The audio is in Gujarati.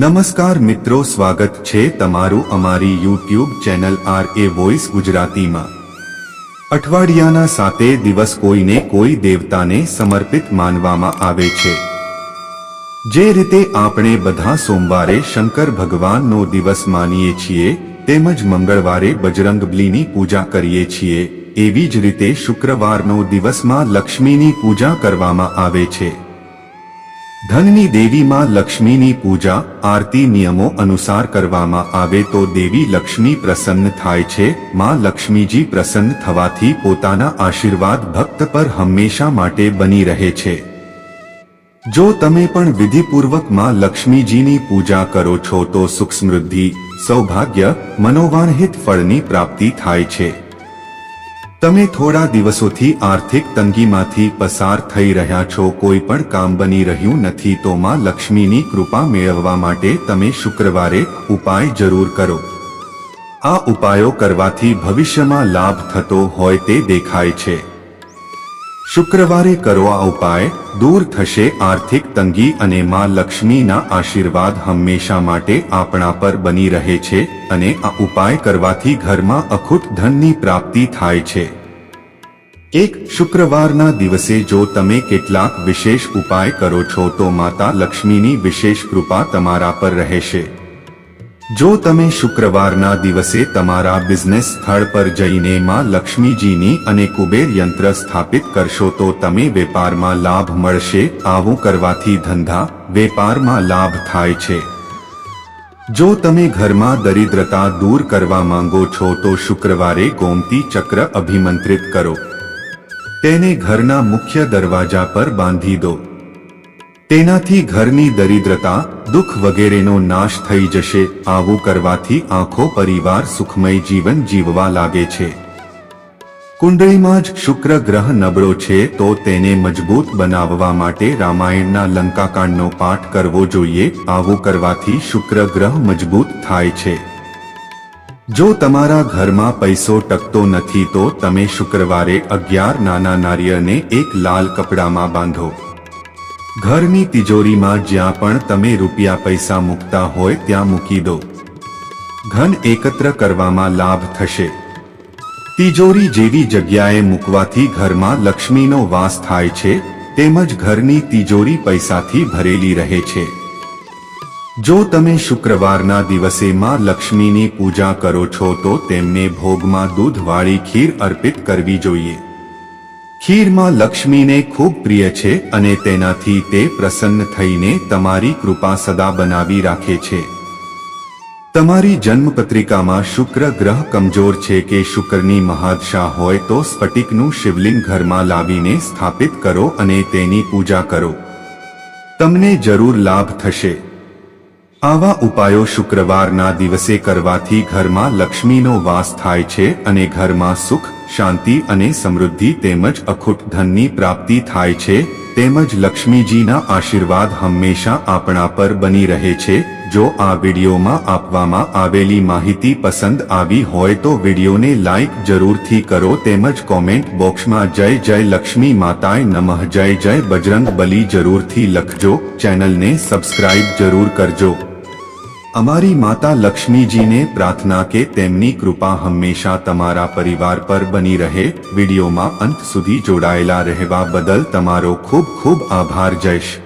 નમસ્કાર મિત્રો, સ્વાગત છે તમારું અમારી YouTube channel R A voice ગુજરાતીમાં. અઠવાડિયાના સાતે દિવસ કોઈને કોઈ દેવતાને સમર્પિત માનવામાં આવે છે. જે રીતે આપણે બધા સોમવારે શંકર ભગવાનનો દિવસ માનીએ છીએ, તેમજ મંગળવારે બજરંગબલીની પૂજા કરીએ છીએ, એવી જ રીતે શુક્રવારનો દિવસમાં લક્ષ્મીની પૂજા કરવામાં આવે છે. ધનની દેવીમાં લક્ષ્મીની પૂજા, આરતી નિયમો અનુસાર કરવામાં આવે તો દેવી લક્ષ્મી પ્રસન્ન થાય છે. માં લક્ષ્મીજી પ્રસન્ન થવાથી પોતાના આશીર્વાદ ભક્ત પર હંમેશા માટે બની રહે છે. જો તમે પણ વિધિપૂર્વકમાં લક્ષ્મીજીની પૂજા કરો છો તો સુખ સમૃદ્ધિ સૌભાગ્ય, મનોવાંહિત ફળની પ્રાપ્તિ થાય છે. તમે થોડા દિવસોથી આર્થિક તંગીમાંથી પસાર થઈ રહ્યા છો, કોઈ પણ કામ બની રહ્યું નથી, તો માં લક્ષ્મીની કૃપા મેળવવા માટે તમે શુક્રવારે ઉપાય જરૂર કરો. આ ઉપાયો કરવાથી ભવિષ્યમાં લાભ થતો હોય તે દેખાય છે. શુક્રવારે કરો આ ઉપાય, દૂર થશે આર્થિક તંગી અને માં લક્ષ્મીના આશીર્વાદ હંમેશા માટે આપણા પર બની રહે છે અને આ ઉપાય કરવાથી ઘરમાં અખૂટ ધનની પ્રાપ્તિ થાય છે. એક શુક્રવારના દિવસે જો તમે કેટલાક વિશેષ ઉપાય કરો છો તો માતા લક્ષ્મીની વિશેષ કૃપા તમારા પર રહેશે. જો તમે શુક્રવારના દિવસે તમારા બિઝનેસ સ્થળ પર જઈને માં લક્ષ્મીજીની અને કુબેર યંત્ર સ્થાપિત કરશો તો તમે વેપારમાં લાભ મળશે. આવું કરવાથી ધંધા, વેપારમાં લાભ થાય છે. જો તમે ઘરમાં દરિદ્રતા દૂર કરવા માંગો છો તો શુક્રવારે ગોમતી ચક્ર અભિમંત્રિત કરો. તેને ઘરના મુખ્ય દરવાજા પર બાંધી દો. તેનાથી ઘરની દરિદ્રતા, દુઃખ વગેરેનો નાશ થઈ જશે, આવું કરવાથી આખો પરિવાર સુખમય જીવન જીવવા લાગે છે. કુંડળીમાં જ શુક્ર ગ્રહ નબળો છે તો તેને મજબૂત બનાવવા માટે રામાયણના લંકાકાંડનો પાઠ કરવો જોઈએ, આવું કરવાથી શુક્ર ગ્રહ મજબૂત થાય છે. જો તમારા ઘરમાં પૈસો ટકતો નથી તો તમે શુક્રવારે અગિયાર નાના નારિયળને એક લાલ કપડામાં બાંધો. ઘરની તિજોરીમાં જ્યાં પણ તમે રૂપિયા પૈસા મૂકતા હોય ત્યાં મૂકી દો. ધન એકત્ર કરવામાં લાભ થશે. તિજોરી જેવી જગ્યાએ મૂકવાથી ઘરમાં લક્ષ્મીનો વાસ થાય છે, તેમજ ઘરની તિજોરી પૈસાથી ભરેલી રહે છે. જો તમે શુક્રવારના દિવસે માં લક્ષ્મીની પૂજા કરો છો તો તેમને ભોગમાં દૂધવાળી ખીર અર્પિત કરવી જોઈએ. ખીરમાં લક્ષ્મીને ખૂબ પ્રિય છે અને તેનાથી તે પ્રસન્ન થઈને તમારી કૃપા સદા બનાવી રાખે છે. તમારી જન્મપત્રિકામાં શુક્ર ગ્રહ કમજોર છે કે શુક્રની મહાદશા હોય તો સ્ફટિકનું શિવલિંગ ઘરમાં લાવીને સ્થાપિત કરો અને તેની પૂજા કરો. તમને જરૂર લાભ થશે. આવા ઉપાયો શુક્રવારના દિવસે કરવાથી ઘરમાં લક્ષ્મીનો વાસ થાય છે અને ઘરમાં સુખ, શાંતિ અને સમૃદ્ધિ તેમજ અખૂટ ધનની પ્રાપ્તિ થાય છે, તેમજ લક્ષ્મીજીના આશીર્વાદ હંમેશા આપણા પર બની રહે છે જો આ વિડીયોમાં આપવામાં આવેલી માહિતી પસંદ આવી હોય તો વિડીયોને લાઈક જરૂરથી કરો તેમજ કોમેન્ટ બોક્સમાં જય જય લક્ષ્મી માતાએ નમઃ, જય જય બજરંગ બલી જરૂરથી લખજો, ચેનલને સબસ્ક્રાઇબ જરૂર કરજો. અમારી માતા લક્ષ્મીજીને પ્રાર્થના કે તેમની કૃપા હંમેશા તમારા પરિવાર પર બની રહે. વિડીયોમાં અંત સુધી જોડાયેલા રહેવા બદલ તમારો ખૂબ ખૂબ આભાર જયશ